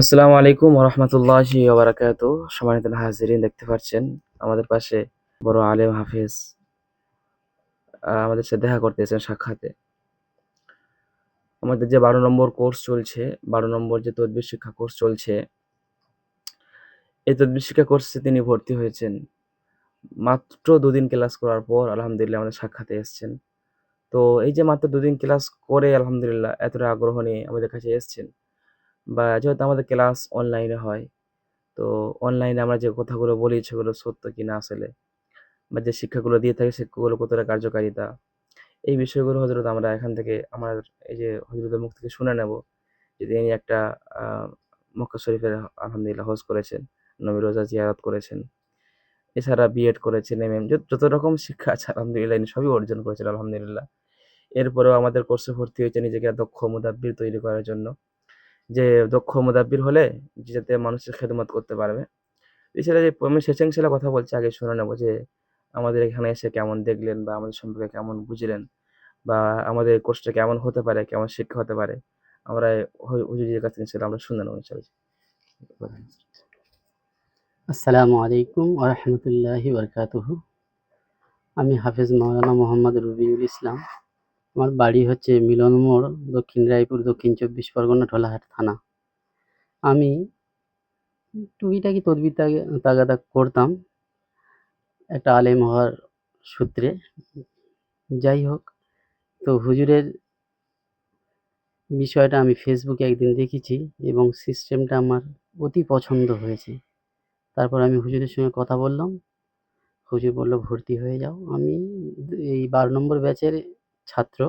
আসসালামু আলাইকুম ওরহমতুল্লাহি ওবারাকাত। সম্মানিত হাজিরিন, দেখতে পাচ্ছেন আমাদের পাশে বড় আলেম হাফিজ আমাদের সাথে দেখা করতেছেন সাক্ষাতে। আমাদের যে বারো নম্বর কোর্স চলছে, বারো নম্বর যে তদবির শিক্ষা কোর্স চলছে, এই তদবির শিক্ষা কোর্সে তিনি ভর্তি হয়েছেন। মাত্র দুদিন ক্লাস করার পর আলহামদুলিল্লাহ আমাদের সাক্ষাতে এসেছেন। তো এই যে মাত্র দুদিন ক্লাস করে আলহামদুলিল্লাহ এতটা আগ্রহ নিয়ে আমাদের কাছে এসেছেন। বা যেহেতু আমাদের ক্লাস অনলাইনে হয়, তো অনলাইনে আমরা যে কথাগুলো বলি সেগুলো সত্য কি না আসলে? বা যে শিক্ষাগুলো দিয়ে থাকে শিক্ষাগুলো কতটা কার্যকারিতা? এই বিষয়গুলো হজরত আমরা এখান থেকে আমার এই যে হজরতের মুখ থেকে শুনে নেব। যে তিনি একটা মক্কা শরীফের আলহামদুলিল্লাহ হজ করেছেন, নবী রোজা জিয়ারত করেছেন, এছাড়া বিএড করেছেন এম এম যত রকম শিক্ষা আছে, আলহামদুলিল্লাহ ইনি সবই অর্জন করেছেন, আলহামদুলিল্লাহ। এরপরেও আমাদের কোর্সে ভর্তি হয়েছে নিজেকে দক্ষ, মুদাব্বির তৈরি করার জন্য। যে দক্ষ মুদাব্বির হলে যাতে মানুষের খেদমত করতে পারবে। এছাড়া যে আমি সেশনশীলা কথা বলছি, আগে শুনে নেব যে আমাদের এখানে এসে কেমন দেখলেন বা আমাদের সম্পর্কে কেমন বুঝলেন বা আমাদের কোর্সটা কেমন হতে পারে, কেমন শিক্ষা হতে পারে, আমরা হুজুরের কাছ থেকে সেটা আমরা শুনে নেব ইনশাআল্লাহ। আসসালামু আলাইকুম ওরহমতুল্লাহি বরকাতুহ। আমি হাফেজ মাওলানা মোহাম্মদ রবিউল ইসলাম। আমার বাড়ি হচ্ছে মিলন মোড়, দক্ষিণ রায়পুর, দক্ষিণ চব্বিশ পরগনা, ঢোলাহাট থানা। আমি টুকিটাকি তদবির তাগে- তাগাদা করতাম একটা আলেম হওয়ার সূত্রে। যাই হোক, তো হুজুরের বিষয়টা আমি ফেসবুকে একদিন দেখেছি এবং সিস্টেমটা আমার অতি পছন্দ হয়েছে। তারপর আমি হুজুরের সঙ্গে কথা বললাম। হুজুর বলল, ভর্তি হয়ে যাও। আমি এই বারো নম্বর ব্যাচের ছাত্র।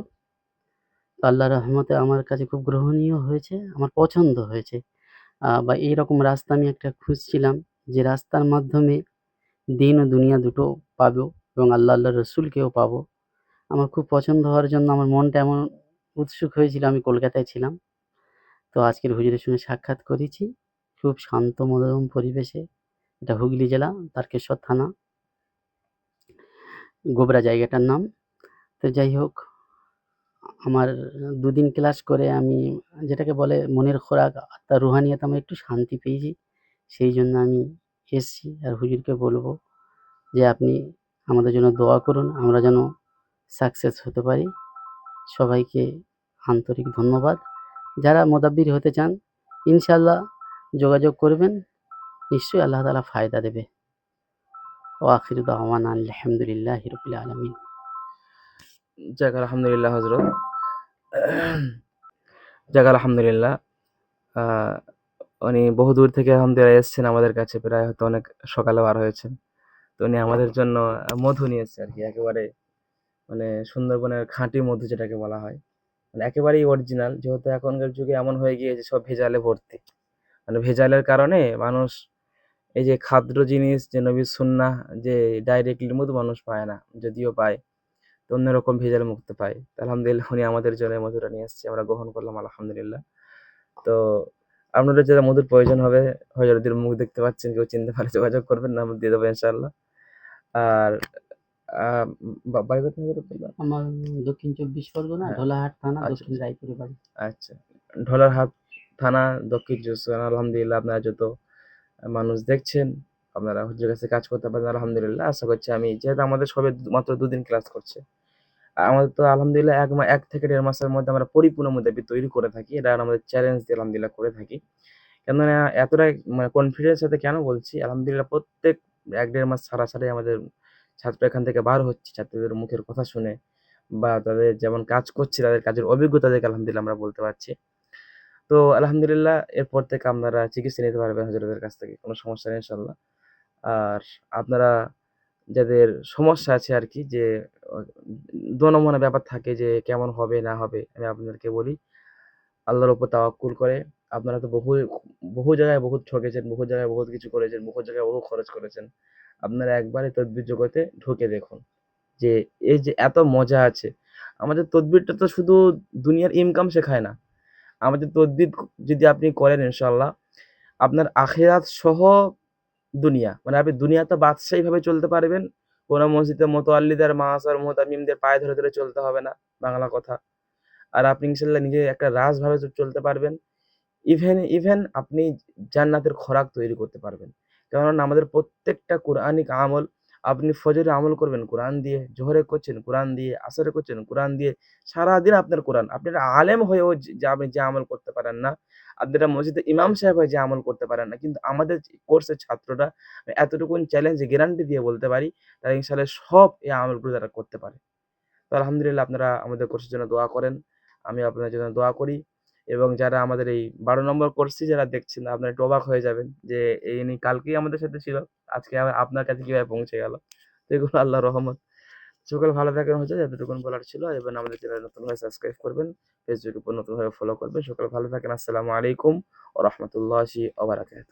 তো আল্লাহ রহমতে আমার কাছে খুব গ্রহণীয় হয়েছে, আমার পছন্দ হয়েছে। বা এইরকম রাস্তা আমি একটা খুঁজছিলাম যে রাস্তার মাধ্যমে দিন ও দুনিয়া দুটো পাবো এবং আল্লাহ আল্লাহ রসুলকেও পাবো। আমার খুব পছন্দ হওয়ার জন্য আমার মনটা এমন উৎসুক হয়েছিল আমি কলকাতায় ছিলাম। তো আজকের হুজুরের সঙ্গে সাক্ষাৎ করেছি। খুব শান্ত মনোরম পরিবেশে। এটা হুগলি জেলা, তারকেশ্বর থানা। গোবরা জায়গাটার নাম। তো যাই হোক, আমার দুদিন ক্লাস করে আমি যেটাকে বলে মনের খোরাক, আত্মার রুহানিয়াত আমি একটু শান্তি পেয়েছি। সেই জন্য আমি এসছি আর হুজুরকে বলব যে আপনি আমাদের জন্য দোয়া করুন, আমরা যেন সাকসেস হতে পারি। সবাইকে আন্তরিক ধন্যবাদ। যারা মোদাব্বির হতে চান ইনশাল্লাহ যোগাযোগ করবেন, নিশ্চয়ই আল্লাহ তালা ফায়দা দেবে। ও আখির দাওয়ান আলহামদুলিল্লাহ হিরবিল আলমিন। যাক, আলহামদুলিল্লাহ হজরত যাক, আলহামদুলিল্লাহ। উনি বহু দূর থেকে আলহামদুলিল্লাহ এসেছেন আমাদের কাছে, প্রায় হয়তো অনেক সকালে বার হয়েছেন। তো উনি আমাদের জন্য মধু নিয়ে আর কি, একেবারে মানে সুন্দরবনের খাঁটি মধু যেটাকে বলা হয়। মানে একেবারেই অরিজিনাল যেহেতু এখনকার যুগে এমন হয়ে গিয়েছে, সব ভেজালে ভর্তি। মানে ভেজালের কারণে মানুষ এই যে খাদ্য জিনিস, যে নবী সুন্না যে ডাইরেক্টলি মধু মানুষ পায় না, যদিও পায়। তো অন্যরকম ভেজাল মুক্ত তো আলহামদুলিল্লাহ উনি আমাদের জন্য মধুটা নিয়ে এসেছে আমরা গ্রহণ করলাম আলহামদুলিল্লাহ। তো আপনাদের যারা মধুর প্রয়োজন হবে হজরতের মুখ দেখতে পাচ্ছেন কেউ চিনতে পারে যোগাযোগ করবেন নাম্বার দিয়ে দেবো ইনশাল্লাহ আর বাড়ি কোথায় আমার দক্ষিণ চব্বিশ পরগনা হ্যাঁ। ঢোলাহাট থানা আচ্ছা, দক্ষিণ রায়পুরে বাড়ি। আচ্ছা ঢোলার হাট থানা দক্ষিণ চব্বিশ আলহামদুলিল্লাহ আপনারা যত মানুষ দেখছেন আপনারা হুজুরের কাছে কাজ করতে পারেন, আলহামদুলিল্লাহ। আশা করছি আমি যেহেতু আমাদের সবে মাত্র দুদিন ক্লাস করছে আমাদের তো আলহামদুলিল্লাহ এক এক থেকে দেড় মাসের মধ্যে আমরা পরিপূর্ণ মুদাবি তৈরি করে থাকি। এটা আমাদের চ্যালেঞ্জ দিয়ে আলহামদুলিল্লাহ করে থাকি। কেননা এতটাই মানে কনফিডেন্স সাথে কেন বলছি, আলহামদুলিল্লাহ প্রত্যেক এক দেড় মাস ছাড়া ছাড়াই আমাদের ছাত্র এখান থেকে বার হচ্ছে। ছাত্রদের মুখের কথা শুনে বা তাদের যেমন কাজ করছে, তাদের কাজের অভিজ্ঞতা দেখে আলহামদুলিল্লাহ আমরা বলতে পারছি। তো আলহামদুলিল্লাহ এরপর থেকে আপনারা চিকিৎসা নিতে পারবেন হজরতের কাছ থেকে, কোনো সমস্যা নেই ইনশাল্লাহ আর আপনারা যাদের সমস্যা আছে আর কি যে দনমনা ব্যাপার থাকে যে, কেমন হবে, না হবে, আমি আপনাদেরকে বলি, আল্লাহর উপর তাওয়াক্কুল করে। আপনারা তো বহু বহু জায়গায় বহুত ঠকেছেন, বহু জায়গায় বহুত কিছু করেছেন, বহু জায়গায় বহু খরচ করেছেন। আপনারা একবারে তদ্বির জগতে ঢুকে দেখুন যে, এই যে এত মজা আছে। আমাদের তদ্বিরটা তো শুধু দুনিয়ার ইনকাম শেখায় না। আমাদের তদ্বির যদি আপনি করেন ইনশাল্লাহ আপনার আখেরাত সহ দুনিয়া। মানে আপনি দুনিয়া তো বাদশাহীভাবে চলতে পারবেন, কোনো মসজিদে মোতোয়াল্লিদের মাহাসার মোহতামিমদের পায়ে ধরে ধরে চলতে হবে না, বাংলা কথা। আর আপনি ইনশাল্লাহ নিজে একটা রাজভাবে চলতে পারবেন। ইভেন ইভেন আপনি জান্নাতের খোরাক তৈরি করতে পারবেন। কেননা আমাদের প্রত্যেকটা কোরআনিক আমল আপনি ফজরে আমল করবেন, কোরআন দিয়ে, জোহরে করছেন, কোরআন দিয়ে, আসরে করছেন, কোরআন দিয়ে, সারাদিন আপনার কোরআন। আপনি আলেম হয়েও যে আপনি যে আমল করতে পারেন না আপনারা মসজিদে ইমাম সাহেব হয়ে যে আমল করতে পারেন না, কিন্তু আমাদের কোর্সের ছাত্ররা এতটুকুন চ্যালেঞ্জ গ্যারান্টি দিয়ে বলতে পারি, তারা ইনশাল্লাহ সব এই আমলগুলো তারা করতে পারে। তো আলহামদুলিল্লাহ আপনারা আমাদের কোর্সের জন্য দোয়া করেন আমি আপনাদের জন্য দোয়া করি। এবং যারা আমাদের এই বারো নম্বর কোর্সটি যারা দেখছেন, আপনারা একটু অবাক হয়ে যাবেন যে এই ইনি কালকেই আমাদের সাথে ছিল, আজকে আপনার কাছে কীভাবে পৌঁছে গেল? তো এগুলো আল্লাহ রহমত। সকল ভালো থাকেন, হচ্ছে যতটুকুন বলার ছিল। এবং আমাদের চ্যানেল নতুনভাবে সাবস্ক্রাইব করবেন ফেসবুকে উপর নতুন হয়ে ফলো করবেন। সকল ভালো থাকেন, আসসালামু আলাইকুম ও রহমতুল্লাহি ওবারাকাতুহু